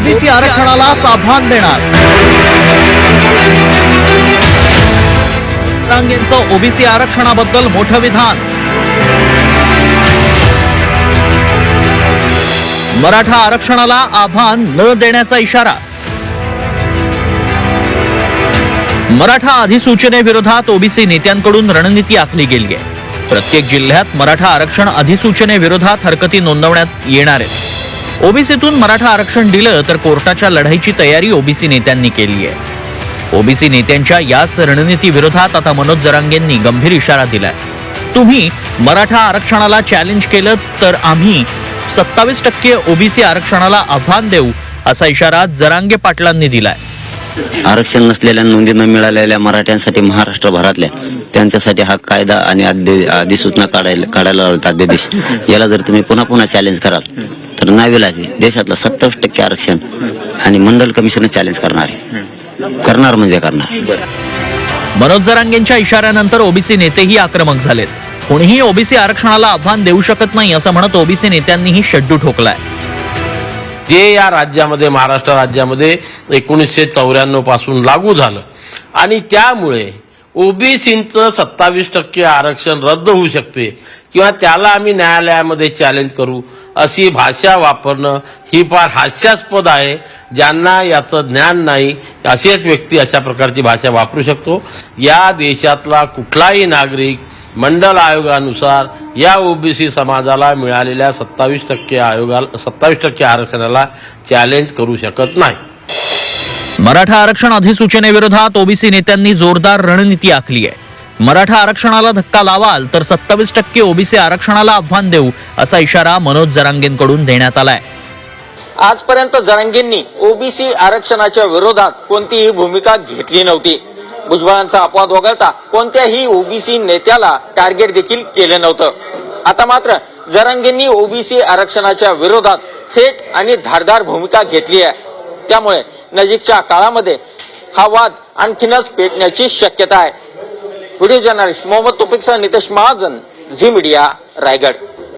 OBC आरक्षणालाच आव्हान देणार. रांगेंचं OBC आरक्षणाबद्दल मोठं विधान. मराठा आरक्षणाला आव्हान न देण्याचा इशारा. मराठा अधिसूचनेविरोधात ओबीसी नेत्यांकडून रणनीती आखली गेली आहे प्रत्येक जिल्ह्यात मराठा आरक्षण अधिसूचनेविरोधात हरकती नोंदवण्यात येणार आहेत. ओबीसीतून मराठा आरक्षण दिलं तर कोर्टाच्या लढाईची तयारी ओबीसी नेत्यांनी केली आहे. ओबीसी नेत्यांच्या याच रणनीती विरोधात आता मनोज जरांगेंनी गंभीर इशारा दिलाय. तुम्ही मराठा आरक्षणाला चॅलेंज केलं तर आम्ही सत्तावीस टक्के ओबीसी आरक्षणाला आव्हान देऊ असा इशारा जरांगे पाटलांनी दिलाय. आरक्षण नसलेल्या नोंदी न मिळालेल्या मराठ्यांसाठी महाराष्ट्रभरातल्या त्यांच्यासाठी हा कायदा आणि अधिसूचना काढायला काढायला अध्यादेश याला जर तुम्ही पुन्हा पुन्हा चॅलेंज कराल तर नाविलाजी देशातलं सत्तावीस टक्के आरक्षण आणि मंडल कमिशन चॅलेंज करणार आहे. करणार म्हणजे करणार. मनोज जरांगेंच्या इशाऱ्यानंतर ओबीसी नेतेही आक्रमक झालेत. कोणीही ओबीसी आरक्षणाला आव्हान देऊ शकत नाही असं म्हणत ओबीसी नेत्यांनीही शड्डू ठोकलाय. जे या राज्यामध्ये महाराष्ट्र राज्यामध्ये एकोणीसशे चौऱ्याण्णवपासून लागू झालं आणि त्यामुळे ओबीसीचं सत्तावीस टक्के आरक्षण रद्द होऊ शकते किंवा त्याला आम्ही न्यायालयामध्ये चॅलेंज करू अशी भाषा वापरणं ही फार हास्यास्पद आहे. ज्यांना याचं ज्ञान नाही असेच व्यक्ती अशा प्रकारची भाषा वापरू शकतो. या देशातला कुठलाही नागरिक मंडल आयोगानुसार या ओबीसी समाजाला मिळालेल्या सत्तावीस टक्के आयोगाला सत्तावीस टक्के आरक्षणाला चॅलेंज करू शकत नाही. मराठा आरक्षण अधिसूचनेविरोधात ओबीसी नेत्यांनी जोरदार रणनीती आखली आहे. मराठा आरक्षणाला धक्का लावाल तर सत्तावीस टक्के ओबीसी आरक्षणाला आव्हान देऊ असा इशारा मनोज जरांगेंकडून देण्यात आलाय. आजपर्यंत जरांगेंनी ओबीसी आरक्षणाच्या विरोधात कोणतीही भूमिका घेतली नव्हती. भुजबळांचा अपवाद वगळता कोणत्याही ओबीसी नेत्याला टार्गेट देखील केलं नव्हतं. आता मात्र जरांगेंनी ओबीसी आरक्षणाच्या विरोधात थेट आणि धारदार भूमिका घेतली आहे. त्यामुळे नजीकच्या काळामध्ये हा वाद आणखीनच पेटण्याची शक्यता आहे. व्हिडिओ जर्नलिस्ट मोहम्मद तुपिकसह नितेश महाजन झी मीडिया रायगड